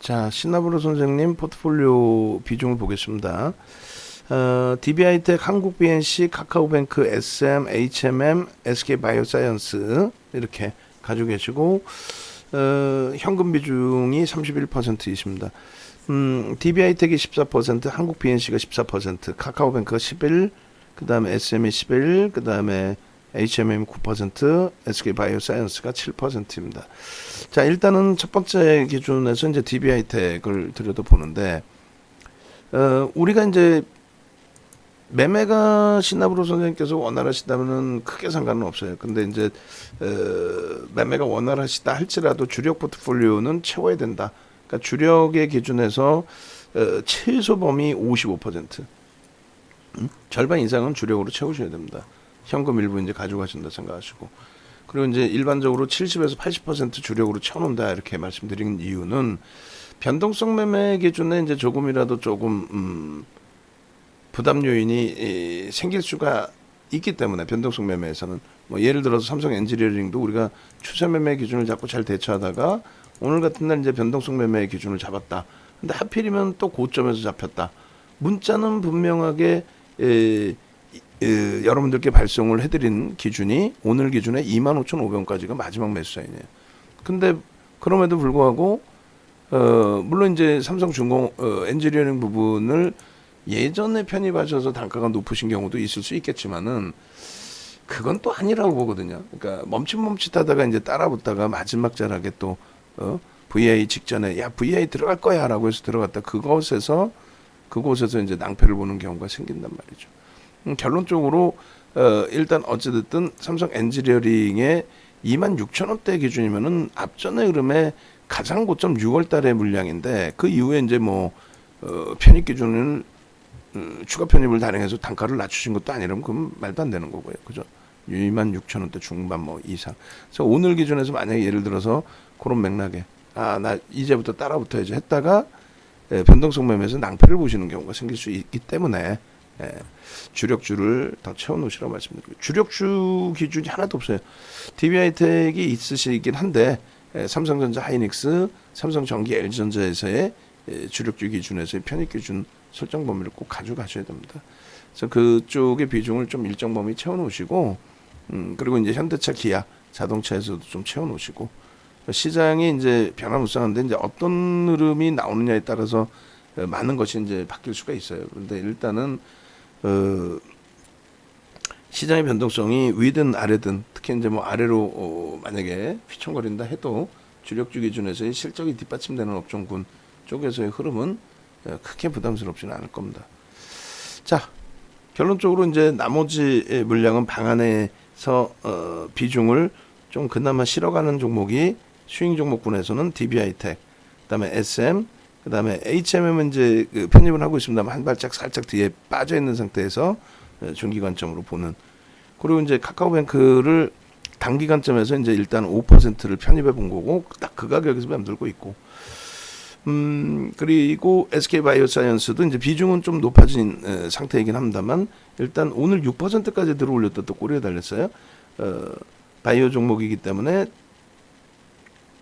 자, 신나브로 선생님 포트폴리오 비중을 보겠습니다. 어, DB하이텍, 한국 BNC, 카카오뱅크, SM, HMM, SK 바이오사이언스 이렇게 가지고 계시고 어, 현금 비중이 31%이십니다. 음, DB하이텍이 14%, 한국 BNC가 14%, 카카오뱅크가 11, 그다음에 SM이 11, 그다음에 HMM 9%, SK 바이오사이언스가 7%입니다. 자, 일단은 첫 번째 기준에서 이제 DB하이텍을 들여다 보는데 어, 우리가 이제 매매가 신나브로 선생님께서 원활하시다면은 크게 상관은 없어요. 근데 이제 어, 매매가 원활하시다 할지라도 주력 포트폴리오는 채워야 된다. 그러니까 주력의 기준에서 어, 최소 범위 55%. 음? 절반 이상은 주력으로 채우셔야 됩니다. 현금 일부 이제 가져가신다 생각하시고. 그리고 이제 일반적으로 70에서 80% 주력으로 채워놓는다 이렇게 말씀드린 이유는 변동성 매매 기준에 이제 조금이라도 조금 음, 부담 요인이 이, 생길 수가 있기 때문에 변동성 매매에서는 뭐 예를 들어서 삼성 엔지니어링도 우리가 추세 매매 기준을 잡고 잘 대처하다가 오늘 같은 날 이제 변동성 매매 기준을 잡았다. 근데 하필이면 또 고점에서 잡혔다. 문자는 분명하게 에, 에, 여러분들께 발송을 해드린 기준이 오늘 기준에 25,500원까지가 마지막 매수사이네요. 근데 그럼에도 불구하고 어, 물론 이제 삼성중공 어, 엔지니어링 부분을 예전에 편입하셔서 단가가 높으신 경우도 있을 수 있겠지만은 그건 또 아니라고 보거든요. 그러니까 멈칫멈칫하다가 이제 따라붙다가 마지막 자락에 또 어, VI 직전에 야 VI 들어갈 거야라고 해서 들어갔다 그것에서 그곳에서 이제 낭패를 보는 경우가 생긴단 말이죠. 음, 결론적으로 어, 일단 어찌됐든 삼성 엔지니어링의 2만 6천 원대 기준이면은 앞전의 흐름에 가장 고점 6월 달의 물량인데 그 이후에 이제 뭐 어, 편입 기준을 음, 추가 편입을 단행해서 단가를 낮추신 것도 아니라면 그건 말도 안 되는 거고요. 그죠? 2만 6천 원대 중반 뭐 이상. 그래서 오늘 기준에서 만약에 예를 들어서 그런 맥락에 아 나 이제부터 따라붙어야지 했다가 예, 변동성 매매에서 낭패를 보시는 경우가 생길 수 있기 때문에 예, 주력주를 더 채워놓으시라고 말씀드리고 주력주 기준이 하나도 없어요. DB하이텍이 있으시긴 한데 예, 삼성전자, 하이닉스, 삼성전기, LG전자에서의 예, 주력주 기준에서의 편입 기준 설정 범위를 꼭 가져가셔야 됩니다. 그래서 그쪽의 비중을 좀 일정 범위 채워놓으시고 음, 그리고 이제 현대차, 기아, 자동차에서도 좀 채워놓으시고 시장이 이제 변화무쌍한데 이제 어떤 흐름이 나오느냐에 따라서 어, 많은 것이 이제 바뀔 수가 있어요. 그런데 일단은 어, 시장의 변동성이 위든 아래든 특히 이제 뭐 아래로 어, 만약에 휘청거린다 해도 주력주 기준에서의 실적이 뒷받침되는 업종군 쪽에서의 흐름은 어, 크게 부담스럽지는 않을 겁니다. 자 결론적으로 이제 나머지 물량은 방 안에서 어, 비중을 좀 그나마 실어가는 종목이 스윙 종목군에서는 DB하이텍, 그다음에 SM, 그다음에 HMM은 이제 그 편입을 하고 있습니다만 한 발짝 살짝 뒤에 빠져 있는 상태에서 어, 중기 관점으로 보는 그리고 이제 카카오뱅크를 단기 관점에서 이제 일단 5%를 편입해 본 거고 딱 그 가격에서 맴돌고 있고 음 그리고 SK 바이오사이언스도 이제 비중은 좀 높아진 에, 상태이긴 합니다만 일단 오늘 6%까지 들어올렸다 또 꼬리에 달렸어요. 어 바이오 종목이기 때문에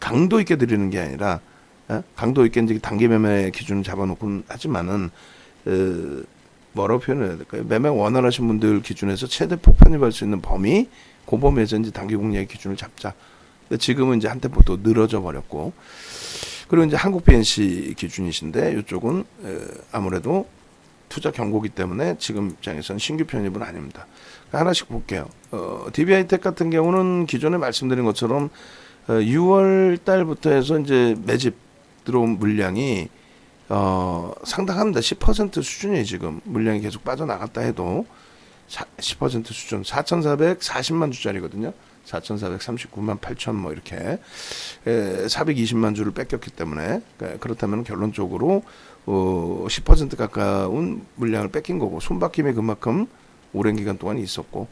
강도 있게 드리는 게 아니라 어? 강도 있게 이제 단기 매매 기준을 잡아놓곤 하지만은 어, 뭐라고 표현해야 될까요? 매매 원활하신 분들 기준에서 최대 폭편입할 수 있는 범위 그 범위에서 이제 단기 공략의 기준을 잡자. 근데 지금은 이제 한 템포 또 늘어져 버렸고 그리고 이제 한국 BNC 기준이신데 이쪽은 어, 아무래도 투자 경고기 때문에 지금 입장에서는 신규 편입은 아닙니다. 하나씩 볼게요. 어, DB하이텍 같은 경우는 기존에 말씀드린 것처럼 어, 6월 달부터 해서 이제 매집 들어온 물량이 어, 상당합니다. 10% 수준이에요, 지금. 물량이 계속 빠져나갔다 해도 10% 수준. 4,440만 주짜리거든요. 4,439만 8천 뭐 이렇게 에, 420만 주를 뺏겼기 때문에 그러니까 그렇다면 결론적으로 어, 10% 가까운 물량을 뺏긴 거고 손바뀜이 그만큼 오랜 기간 동안 있었고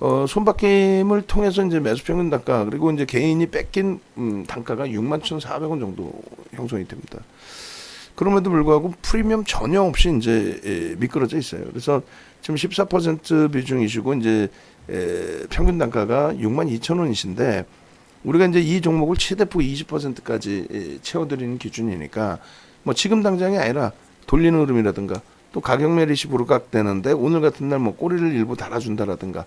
어, 손바뀜을 통해서 이제 매수 평균 단가 그리고 이제 개인이 뺏긴 음, 단가가 6만 1,400원 정도 형성이 됩니다. 그럼에도 불구하고 프리미엄 전혀 없이 이제 에, 미끄러져 있어요. 그래서 지금 14% 비중이시고 이제 에, 평균 단가가 6만 2천 원이신데 우리가 이제 이 종목을 최대폭 20%까지 채워드리는 기준이니까 뭐 지금 당장이 아니라 돌리는 흐름이라든가 또 가격 매릿이 부르각되는데 오늘 같은 날 뭐 꼬리를 일부 달아준다라든가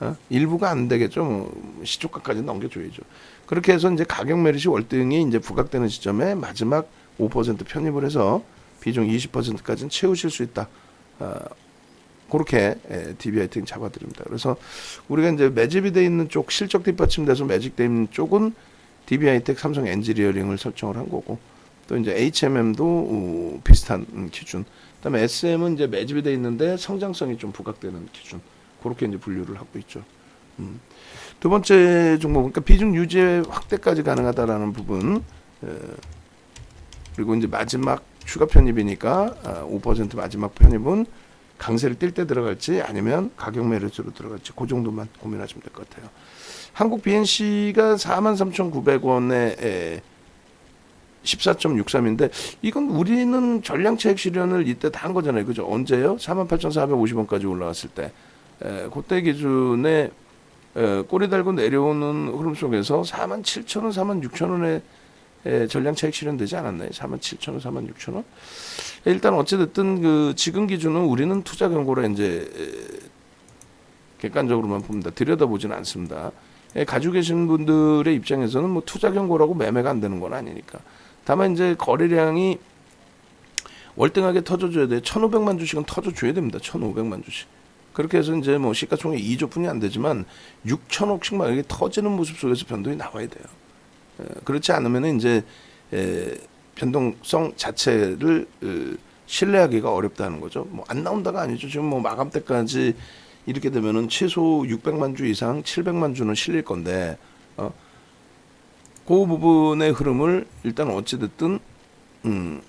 어? 일부가 안 되겠죠. 뭐 시초가까지 넘겨줘야죠. 그렇게 해서 이제 가격 매릿이 월등히 이제 부각되는 시점에 마지막 5% 편입을 해서 비중 20%까지는 채우실 수 있다. 어, 그렇게 예, DBI팅 잡아드립니다. 그래서 우리가 이제 매집이 돼 있는 쪽 실적 뒷받침돼서 매직돼 있는 쪽은 DBI텍 삼성 엔지니어링을 설정을 한 거고 또 이제 HMM도 어, 비슷한 음, 기준. 그다음에 SM은 이제 매집이 돼 있는데 성장성이 좀 부각되는 기준. 그렇게 이제 분류를 하고 있죠. 음. 두 번째 종목 그러니까 비중 유지 확대까지 가능하다라는 부분. 에, 그리고 이제 마지막 추가 편입이니까 아, 5% 마지막 편입은 강세를 뛸때 들어갈지 아니면 가격 매력으로 들어갈지 그 정도만 고민하시면 될 것 같아요. 한국 BNC가 43,900원에 14.63인데 이건 우리는 전량차익 실현을 이때 다 한 거잖아요. 그죠? 언제요? 48,450원까지 올라왔을 때. 에, 그때 기준에 에, 꼬리 달고 내려오는 흐름 속에서 47,000원, 46,000원에 에, 전량 차익 실현되지 않았나요? 47,000원, 46,000원? 일단 어찌됐든 그 지금 기준은 우리는 투자 경고라 이제 에, 객관적으로만 봅니다. 들여다보지는 않습니다. 예, 가지고 계신 분들의 입장에서는 뭐 투자 경고라고 매매가 안 되는 건 아니니까. 다만 이제 거래량이 월등하게 터져줘야 돼. 1,500만 주씩은 터져줘야 됩니다. 1,500만 주씩. 그렇게 해서 이제 뭐 시가총액 2조뿐이 안 되지만 6천억씩 막 이렇게 터지는 모습 속에서 변동이 나와야 돼요. 에, 그렇지 않으면 이제 에, 변동성 자체를 으, 신뢰하기가 어렵다는 거죠. 뭐 안 나온다가 아니죠. 지금 뭐 마감 때까지 이렇게 되면은 최소 600만 주 이상 700만 주는 실릴 건데 어, 그 부분의 흐름을 일단 어찌 됐든 음,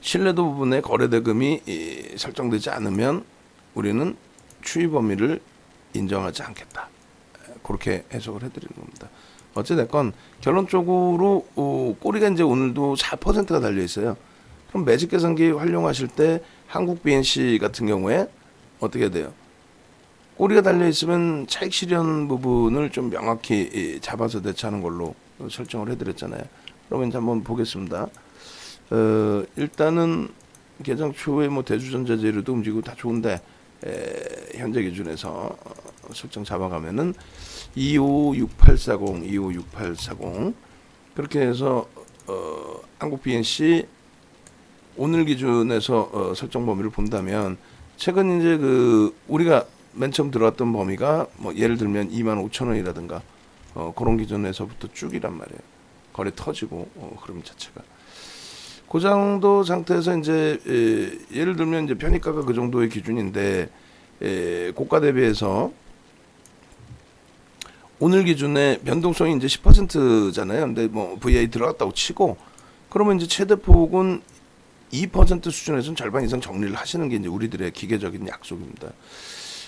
신뢰도 부분에 거래 대금이 이, 설정되지 않으면 우리는 추이 범위를 인정하지 않겠다. 에, 그렇게 해석을 해드리는 겁니다. 어찌됐건 결론적으로 어, 꼬리가 이제 오늘도 4%가 달려 있어요. 그럼 매직 계산기 활용하실 때 한국 BNC 같은 경우에 어떻게 돼요? 꼬리가 달려 있으면 차익 실현 부분을 좀 명확히 이, 잡아서 대처하는 걸로 설정을 해드렸잖아요. 그러면 이제 한번 보겠습니다. 어, 일단은 개장 초에 뭐 대주전자 재료도 움직이고 다 좋은데 에, 현재 기준에서 어, 설정 잡아가면은 256840, 256840 그렇게 해서 어, 한국 BNC 오늘 기준에서 어, 설정 범위를 본다면 최근 이제 그 우리가 맨 처음 들어왔던 범위가 뭐 예를 들면 2만 5천 원이라든가 어, 그런 기준에서부터 쭉이란 말이에요. 거래 터지고 어, 흐름 자체가. 그 정도 상태에서 이제 에, 예를 들면 이제 편입가가 그 정도의 기준인데 에, 고가 대비해서 오늘 기준에 변동성이 이제 10%잖아요. 근데 뭐 VA 들어갔다고 치고 그러면 이제 최대 폭은 2% 수준에서는 절반 이상 정리를 하시는 게 이제 우리들의 기계적인 약속입니다.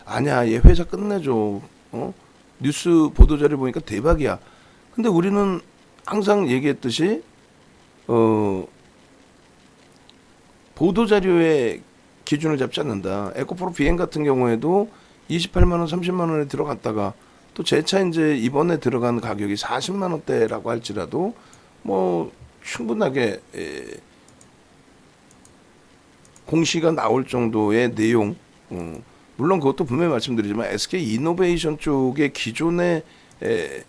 아니야, 얘 회사 끝내줘. 어? 뉴스 보도 자료 보니까 대박이야. 근데 우리는 항상 얘기했듯이 어 보도 자료에 기준을 잡지 않는다. 에코프로 비행 같은 경우에도 28만 원, 30만 원에 들어갔다가 또 제 차 이제 이번에 들어간 가격이 40만 원대라고 할지라도 뭐 충분하게 에, 공시가 나올 정도의 내용. 어, 물론 그것도 분명히 말씀드리지만 SK 이노베이션 쪽의 기존의 에,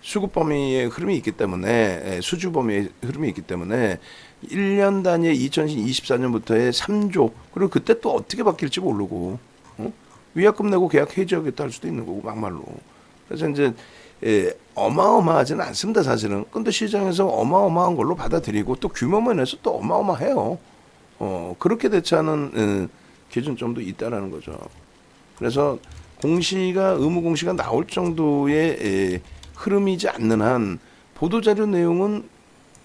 수급 범위의 흐름이 있기 때문에 에, 수주 범위의 흐름이 있기 때문에 1년 단위의 2024년부터의 3조. 그리고 그때 또 어떻게 바뀔지 모르고 어? 위약금 내고 계약 해지하겠다 할 수도 있는 거고 막말로. 그래서 이제 예, 어마어마하지는 않습니다 사실은. 근데 시장에서 어마어마한 걸로 받아들이고 또 규모 면에서 또 어마어마해요. 어 그렇게 대처하는 예, 기준점도 있다라는 거죠. 그래서 공시가 의무 공시가 나올 정도의 예, 흐름이지 않는 한 보도 자료 내용은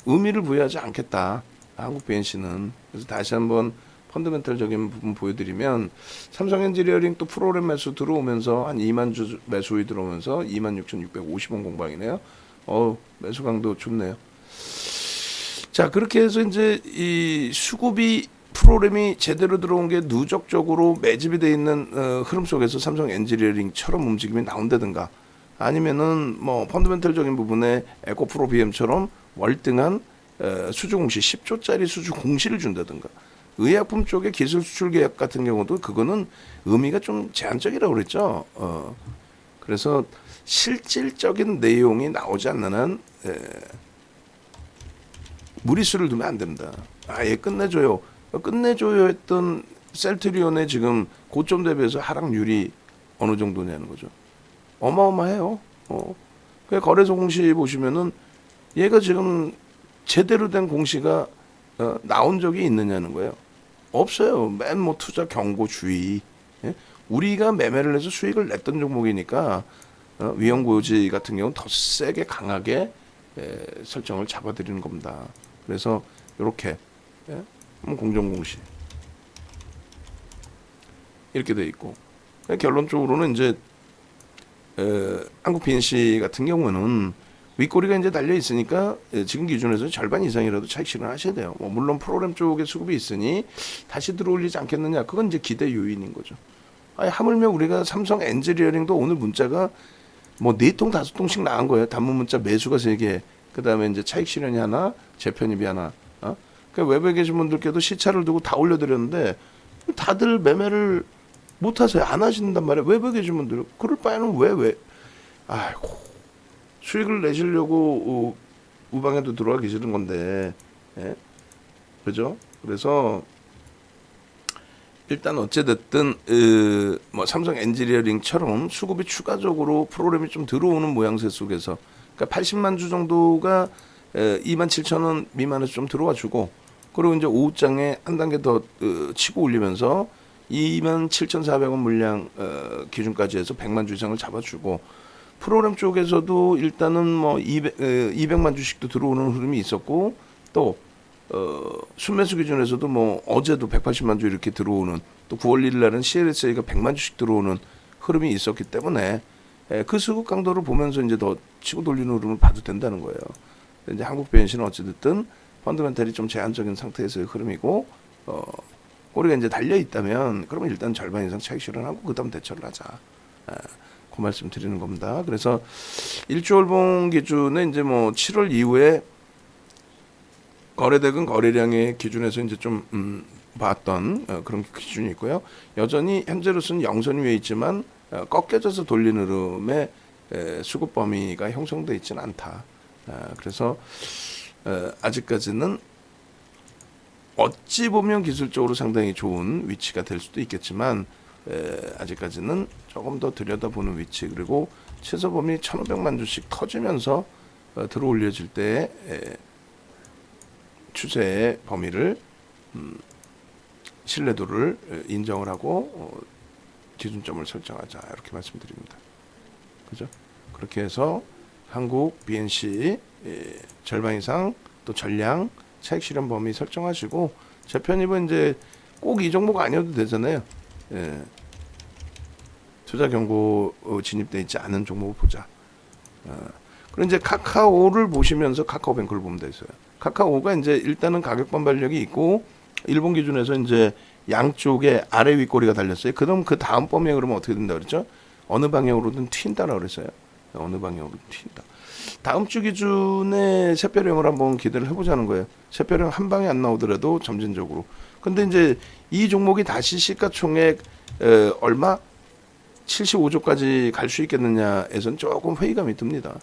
의미를 부여하지 않겠다. 한국 BNC는 그래서 다시 한번 펀더멘탈적인 부분 보여드리면 삼성 엔지니어링 또 프로그램 매수 들어오면서 한 2만 주 매수이 들어오면서 2만 6,650원 공방이네요. 어 매수 강도 좋네요. 자 그렇게 해서 이제 이 수급이 프로그램이 제대로 들어온 게 누적적으로 매집이 돼 있는 어, 흐름 속에서 삼성 엔지니어링처럼 움직임이 나온다든가 아니면은 뭐 펀더멘털적인 부분에 에코프로 BM처럼 월등한 에, 수주 공시 10조짜리 수주 공시를 준다든가 의약품 쪽의 기술 수출 계약 같은 경우도 그거는 의미가 좀 제한적이라고 그랬죠. 어. 그래서 실질적인 내용이 나오지 않는 한 에, 무리수를 두면 안 됩니다. 아예 끝내줘요. 끝내줘요 했던 셀트리온의 지금 고점 대비해서 하락률이 어느 정도냐는 거죠. 어마어마해요. 어. 그 거래소 공시 보시면은 얘가 지금 제대로 된 공시가 어, 나온 적이 있느냐는 거예요. 없어요. 맨 뭐 투자 경고 주의. 예? 우리가 매매를 해서 수익을 냈던 종목이니까 어, 위험고지 같은 경우는 더 세게 강하게 에, 설정을 잡아드리는 겁니다. 그래서 이렇게 예? 음, 공정공시 이렇게 돼 있고 그러니까 결론적으로는 이제 에, 한국 BNC 같은 경우는 윗꼬리가 이제 달려 있으니까 예, 지금 기준에서 절반 이상이라도 차익 실현하셔야 돼요. 뭐 물론 프로그램 쪽에 수급이 있으니 다시 들어올리지 않겠느냐 그건 이제 기대 요인인 거죠. 아니 하물며 우리가 삼성 엔지니어링도 오늘 문자가 뭐 네 통 다섯 통씩 나간 거예요. 단문 문자 매수가 세 개, 그 다음에 이제 차익 실현이 하나, 재편입이 하나. 어? 그 외부에 계신 분들께도 시차를 두고 다 올려드렸는데 다들 매매를 못 하세요. 안 하신단 말이에요. 외부에 계신 분들 그럴 바에는 왜 왜? 아이고 수익을 내시려고 우, 우방에도 들어가기 싫은 건데, 예? 그죠? 그래서 일단 어찌됐든 으, 뭐 삼성 엔지니어링처럼 수급이 추가적으로 프로그램이 좀 들어오는 모양새 속에서 그러니까 80만 주 정도가 에, 2만 7천 원 미만에서 좀 들어와 주고 그리고 이제 오후장에 한 단계 더 으, 치고 올리면서 2만 7,400원 물량 어, 기준까지 해서 100만 주 이상을 잡아주고 프로그램 쪽에서도 일단은 뭐 200, 에, 200만 주씩도 들어오는 흐름이 있었고 또 어, 순매수 기준에서도 뭐 어제도 180만 주 이렇게 들어오는 또 9월 1일 날은 CLSA가 100만 주씩 들어오는 흐름이 있었기 때문에 에, 그 수급 강도를 보면서 이제 더 치고 돌리는 흐름을 봐도 된다는 거예요. 이제 한국 변신은 어찌됐든 펀드멘탈이 좀 제한적인 상태에서의 흐름이고 어, 꼬리가 이제 달려 있다면 그러면 일단 절반 이상 차익 실현하고 그다음 대처를 하자. 에, 그 말씀 드리는 겁니다. 그래서 일주월봉 기준에 이제 뭐 7월 이후에 거래대금 거래량의 기준에서 이제 좀 음, 봤던 어, 그런 기준이 있고요. 여전히 현재로서는 영선 위에 있지만 어, 꺾여져서 돌리는 흐름의 에, 수급 범위가 형성돼 있지는 않다. 아, 그래서 어, 아직까지는 어찌 보면 기술적으로 상당히 좋은 위치가 될 수도 있겠지만 에, 아직까지는 조금 더 들여다보는 위치 그리고 최소 범위 1,500만 주씩 터지면서 어, 들어 올려질 때 에, 추세의 범위를 음, 신뢰도를 에, 인정을 하고 어, 기준점을 설정하자 이렇게 말씀드립니다. 그죠? 그렇게 해서 한국 BNC 예, 절반 이상 또 전량 차익 실현 범위 설정하시고 제 편입은 이제 꼭 이 종목 아니어도 되잖아요. 예. 투자 경고 어, 진입돼 있지 않은 종목을 보자. 어. 그리고 이제 카카오를 보시면서 카카오뱅크를 보면 되어요. 카카오가 이제 일단은 가격 반발력이 있고 일본 기준에서 이제 양쪽에 아래 윗꼬리가 달렸어요. 그럼 그 다음 범위에 그러면 어떻게 된다 그랬죠? 어느 방향으로든 튄다라 그랬어요. 어느 방향으로든 튄다. 다음 주 기준에 새별형을 한번 기대를 해보자는 거예요. 새별형 한 방에 안 나오더라도 점진적으로. 근데 이제 이 종목이 다시 시가총액 에, 얼마 75조까지 갈 수 있겠느냐에선 조금 회의감이 듭니다.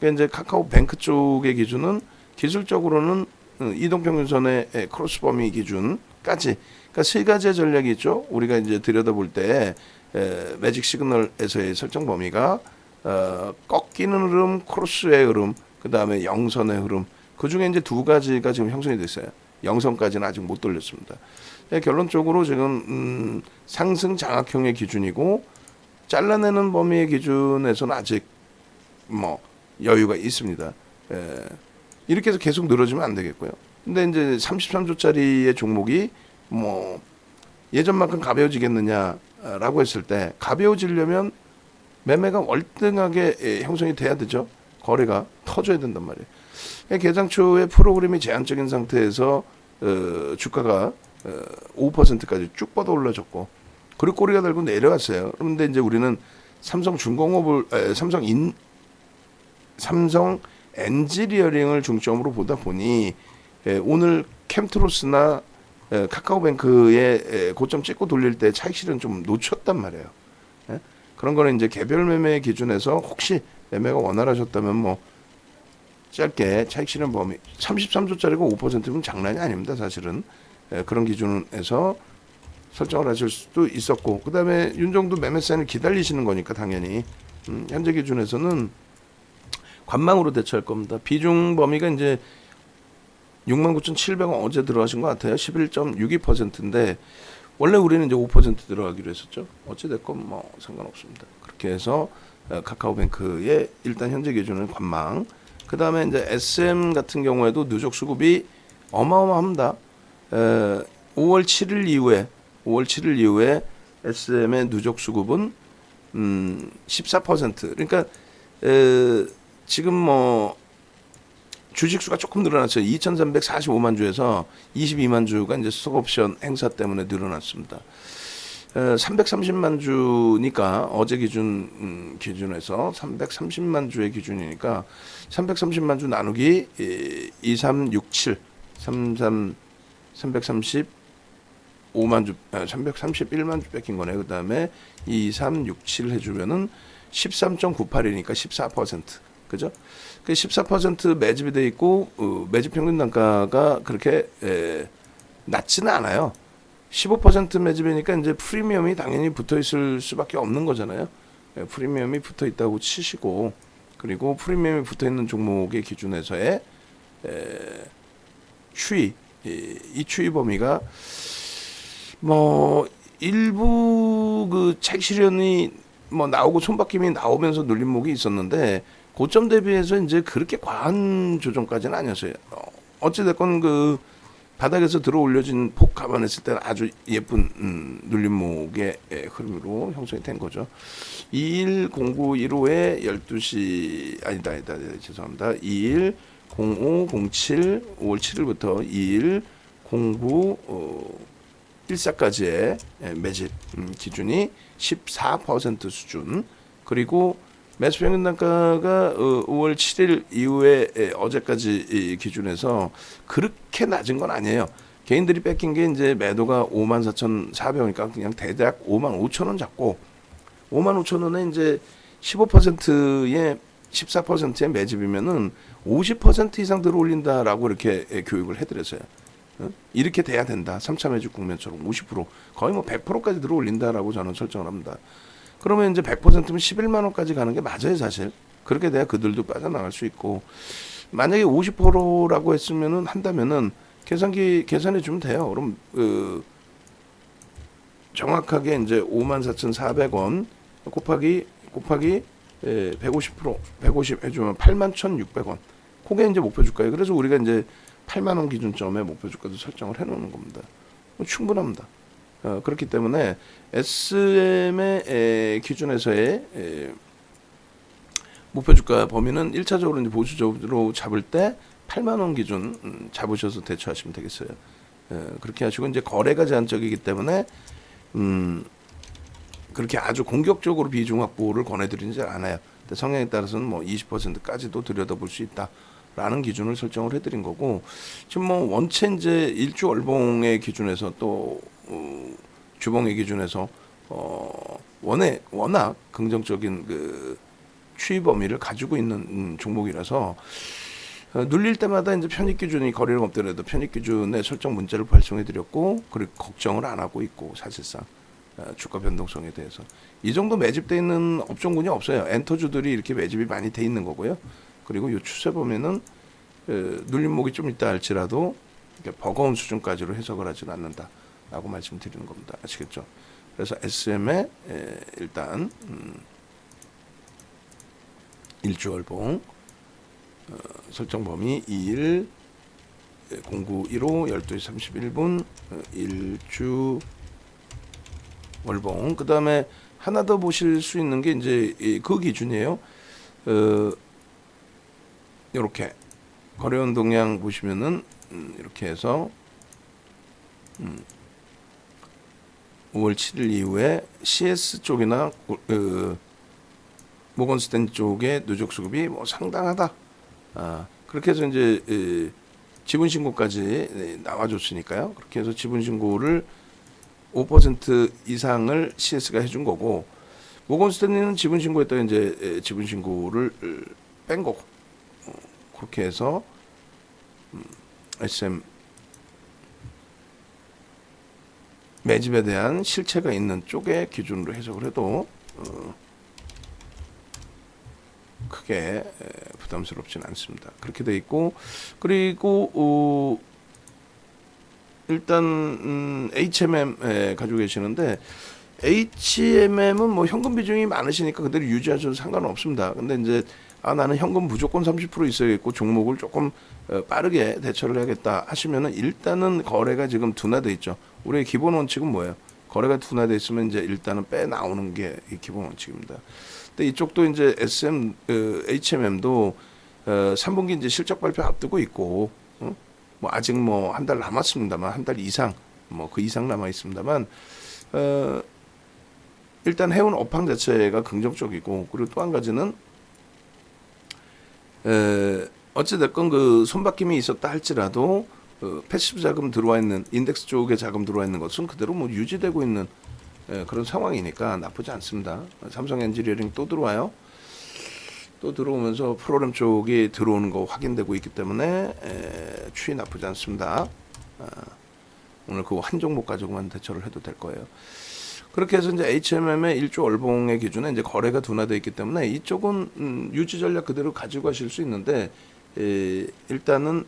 그러니까 이제 카카오뱅크 쪽의 기준은 기술적으로는 어, 이동평균선의 에, 크로스 범위 기준까지 그러니까 세 가지의 전략이 있죠. 우리가 이제 들여다볼 때 에, 매직 시그널에서의 설정 범위가 어, 꺾이는 흐름, 크로스의 흐름, 그 다음에 영선의 흐름. 그 중에 이제 두 가지가 지금 형성이 됐어요. 영선까지는 아직 못 돌렸습니다. 네, 결론적으로 지금 음, 상승 장악형의 기준이고 잘라내는 범위의 기준에서는 아직 뭐 여유가 있습니다. 에, 이렇게 해서 계속 늘어지면 안 되겠고요. 근데 이제 33조짜리의 종목이 뭐 예전만큼 가벼워지겠느냐라고 했을 때 가벼워지려면 매매가 월등하게 예, 형성이 돼야 되죠. 거래가 터져야 된단 말이에요. 그러니까 개장 초에 프로그램이 제한적인 상태에서 어, 주가가 어, 5%까지 쭉 뻗어 올라졌고 그리고 꼬리가 달고 내려갔어요. 그런데 이제 우리는 삼성 중공업을 에, 삼성 인 삼성 엔지니어링을 중점으로 보다 보니 에, 오늘 캠트로스나 에, 카카오뱅크의 에, 고점 찍고 돌릴 때 차익 실은 좀 놓쳤단 말이에요. 예? 그런 거는 이제 개별 매매 기준에서 혹시 매매가 원활하셨다면 뭐 짧게 차익 실현 범위 33조짜리고 5%면 장난이 아닙니다. 사실은 에, 그런 기준에서 설정을 하실 수도 있었고 그다음에 윤정도 매매 사인을 기다리시는 거니까 당연히 음, 현재 기준에서는 관망으로 대처할 겁니다. 비중 범위가 이제 69,700원 어제 들어가신 것 같아요. 11.62%인데 원래 우리는 이제 5% 들어가기로 했었죠. 어찌 됐건 뭐 상관없습니다. 그렇게 해서 어, 카카오뱅크의 일단 현재 기준은 관망. 그 다음에 이제 SM 같은 경우에도 누적 수급이 어마어마합니다. 에, 5월 7일 이후에 5월 7일 이후에 SM의 누적 수급은 음, 14% 그러니까 에, 지금 뭐 주식 수가 조금 늘어났어요. 2,345만 주에서 22만 주가 이제 스톡 옵션 행사 때문에 늘어났습니다. 에, 330만 주니까 어제 기준 음, 기준에서 330만 주의 기준이니까 330만 주 나누기 이, 2367 33 330 5만 주, 아, 331만 주 뺏긴 거네. 그 다음에 2367 해주면은 13.98이니까 14%. 그죠? 그 14% 매집이 돼 있고, 어, 매집 평균 단가가 그렇게, 에, 낮지는 않아요. 15% 매집이니까 이제 프리미엄이 당연히 붙어 있을 수밖에 없는 거잖아요. 예, 프리미엄이 붙어 있다고 치시고, 그리고 프리미엄이 붙어 있는 종목의 기준에서의 에, 추이, 이, 이 추이 범위가 뭐 일부 그 책 실현이 뭐 나오고 손바뀜이 나오면서 눌림목이 있었는데 고점 대비해서 이제 그렇게 과한 조정까지는 아니었어요. 어, 어찌됐건 그 바닥에서 들어 올려진 폭 감안했을 때는 아주 예쁜 음, 눌림목의 예, 흐름으로 형성이 된 거죠. 21 09 15에 12시 아니다 아니다, 죄송합니다. 21 05 07 5월 7일부터 21 09 어, 1사까지의 매집 음, 기준이 14% 수준 그리고 매수 평균 단가가 5월 7일 이후에 에, 어제까지 이 기준에서 그렇게 낮은 건 아니에요. 개인들이 뺏긴 게 이제 매도가 54,400원이니까 그냥 대략 55,000원 잡고 55,000원에 이제 15%의 14%의 매집이면은 50% 이상 들어올린다라고 이렇게 에, 교육을 해드렸어요. 어? 이렇게 돼야 된다. 3차 매직 국면처럼 50% 거의 뭐 100%까지 들어올린다라고 저는 설정을 합니다. 그러면 이제 100%면 11만 원까지 가는 게 맞아요, 사실. 그렇게 돼야 그들도 빠져나갈 수 있고 만약에 50%라고 했으면은 한다면은 계산기 계산해 주면 돼요. 그럼 그 정확하게 이제 54,400원 곱하기 곱하기 예, 150% 150 해주면 81,600원. 그게 이제 목표 주가예요. 그래서 우리가 이제 8만 원 기준점에 목표 주가도 설정을 해놓는 겁니다. 뭐 충분합니다. 어, 그렇기 때문에 SM의 에, 기준에서의 에, 목표 주가 범위는 1차적으로 이제 보수적으로 잡을 때 8만 원 기준 음, 잡으셔서 대처하시면 되겠어요. 에, 그렇게 하시고 이제 거래가 제한적이기 때문에 음, 그렇게 아주 공격적으로 비중 확보를 권해드리지 않아요. 성향에 따라서는 뭐 20%까지도 들여다볼 수 있다. 라는 기준을 설정을 해드린 거고 지금 뭐 원체 이제 일주 월봉의 기준에서 또 어, 주봉의 기준에서 어 원에 워낙 긍정적인 그 추이 범위를 가지고 있는 음, 종목이라서 어, 눌릴 때마다 이제 편입 기준이 거래를 없더라도 편입 기준의 설정 문자를 발송해 드렸고 그리고 걱정을 안 하고 있고 사실상. 어, 주가 변동성에 대해서. 이 정도 매집돼 있는 업종군이 없어요. 엔터주들이 이렇게 매집이 많이 돼 있는 거고요 그리고 이 추세 보면은 에, 눌림목이 좀 있다 할지라도 버거운 수준까지로 해석을 하지는 않는다라고 말씀드리는 겁니다. 아시겠죠? 그래서 SM의 에, 일단 음, 일주월봉 어, 설정 범위 2일 0915 12시 31분 어, 일주 월봉 그 다음에 하나 더 보실 수 있는 게 이제 이, 그 기준이에요. 어, 이렇게 거래원 동향 보시면은 음, 이렇게 해서 음, 5월 7일 이후에 CS 쪽이나 그 모건 스탠리 쪽의 누적 수급이 뭐 상당하다. 아, 그렇게 해서 이제 에, 지분 신고까지 에, 나와줬으니까요. 그렇게 해서 지분 신고를 5% 이상을 CS가 해준 거고 모건 스탠리는 지분 신고했다가 이제 에, 지분 신고를 어, 뺀 거고 어, 그렇게 해서 음, SM 매집에 대한 실체가 있는 쪽의 기준으로 해석을 해도 어, 크게 에, 부담스럽진 않습니다. 그렇게 돼 있고 그리고 어, 일단 음, HMM 에, 가지고 계시는데 HMM은 뭐 현금 비중이 많으시니까 그대로 유지하셔도 상관은 없습니다. 근데 이제 아 나는 현금 무조건 30% 있어야겠고 종목을 조금 어, 빠르게 대처를 해야겠다 하시면은 일단은 거래가 지금 둔화돼 있죠. 우리의 기본 원칙은 뭐예요? 거래가 둔화돼 있으면 이제 일단은 빼 나오는 게 이 기본 원칙입니다. 근데 이쪽도 이제 SM 어, HMM도 어, 3분기 이제 실적 발표 앞두고 있고 어? 뭐 아직 뭐 한 달 남았습니다만 한 달 이상 뭐 그 이상 남아 있습니다만 어, 일단 해운 업황 자체가 긍정적이고 그리고 또 한 가지는 에, 어찌됐건 그 손바뀜이 있었다 할지라도 어, 패시브 자금 들어와 있는 인덱스 쪽에 자금 들어와 있는 것은 그대로 뭐 유지되고 있는 에, 그런 상황이니까 나쁘지 않습니다. 삼성 엔지니어링 또 들어와요. 또 들어오면서 프로그램 쪽이 들어오는 거 확인되고 있기 때문에 에, 추이 나쁘지 않습니다. 아, 오늘 그 한 종목 가지고만 대처를 해도 될 거예요. 그렇게 해서 이제 HMM의 일조 월봉의 기준에 이제 거래가 둔화되어 있기 때문에 이쪽은 음, 유지 전략 그대로 가지고 가실 수 있는데 에, 일단은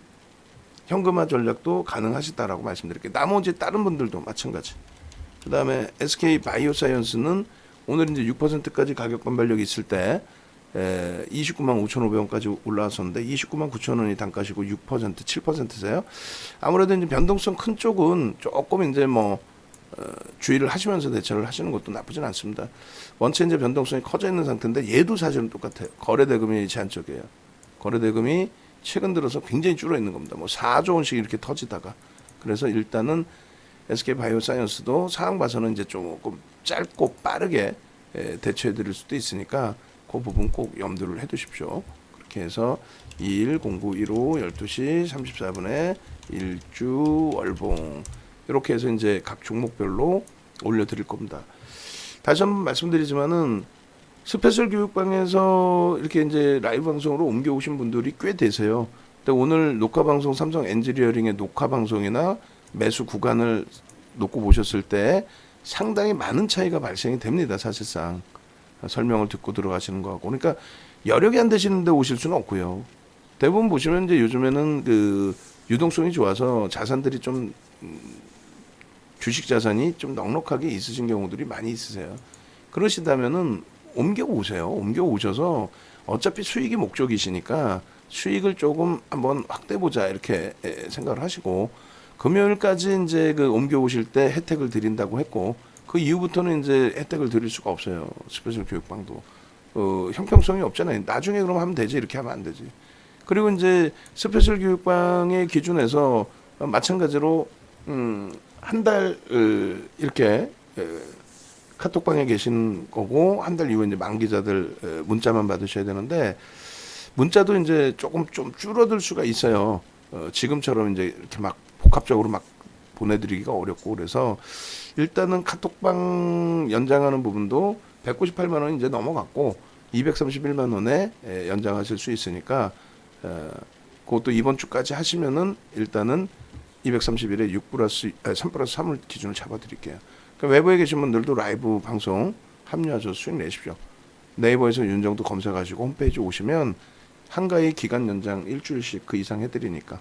현금화 전략도 가능하시다라고 말씀드릴게요. 나머지 다른 분들도 마찬가지. 그 다음에 SK 바이오사이언스는 오늘 이제 6%까지 가격 반발력이 있을 때 에, 29만 5,500원까지 올라왔었는데 29만 9천 원이 단가시고 6% 7%세요. 아무래도 이제 변동성 큰 쪽은 조금 이제 뭐 어, 주의를 하시면서 대처를 하시는 것도 나쁘진 않습니다. 원체 이제 변동성이 커져 있는 상태인데 얘도 사실은 똑같아요. 거래 대금이 제한적이에요. 거래 대금이 최근 들어서 굉장히 줄어 있는 겁니다. 뭐 4조 원씩 이렇게 터지다가 그래서 일단은 SK 바이오사이언스도 상황 봐서는 이제 조금 짧고 빠르게 에, 대처해 드릴 수도 있으니까 그 부분 꼭 염두를 해 두십시오. 그렇게 해서 2일 09 15 12시 34분에 일주 월봉 이렇게 해서 이제 각 종목별로 올려 드릴 겁니다. 다시 한번 말씀드리지만은 스페셜 교육방에서 이렇게 이제 라이브 방송으로 옮겨오신 분들이 꽤 되세요. 근데 오늘 녹화 방송 삼성 엔지니어링의 녹화 방송이나 매수 구간을 놓고 보셨을 때 상당히 많은 차이가 발생이 됩니다. 사실상 설명을 듣고 들어가시는 거하고 그러니까 여력이 안 되시는데 오실 수는 없고요. 대부분 보시면 이제 요즘에는 그 유동성이 좋아서 자산들이 좀 음, 주식 자산이 좀 넉넉하게 있으신 경우들이 많이 있으세요. 그러시다면은 옮겨 오세요. 옮겨 오셔서 어차피 수익이 목적이시니까 수익을 조금 한번 확대 보자 이렇게 에, 생각을 하시고 금요일까지 이제 그 옮겨 오실 때 혜택을 드린다고 했고 그 이후부터는 이제 혜택을 드릴 수가 없어요. 스페셜 교육방도 어, 형평성이 없잖아요. 나중에 그럼 하면 되지 이렇게 하면 안 되지. 그리고 이제 스페셜 교육방의 기준에서 마찬가지로 음, 한 달 이렇게 에, 카톡방에 계신 거고 한 달 이후에 이제 만기자들 에, 문자만 받으셔야 되는데 문자도 이제 조금 좀 줄어들 수가 있어요. 어, 지금처럼 이제 이렇게 막 복합적으로 막 보내드리기가 어렵고 그래서 일단은 카톡방 연장하는 부분도 198만 원 이제 넘어갔고 231만 원에 에, 연장하실 수 있으니까 어, 그것도 이번 주까지 하시면은 일단은 231에 6 플러스 아, 3 플러스 3을 기준으로 잡아드릴게요. 그러니까 외부에 계신 분들도 라이브 방송 합류하셔서 수익 내십시오. 네이버에서 윤정도 검색하시고 홈페이지 오시면 한가위 기간 연장 일주일씩 그 이상 해드리니까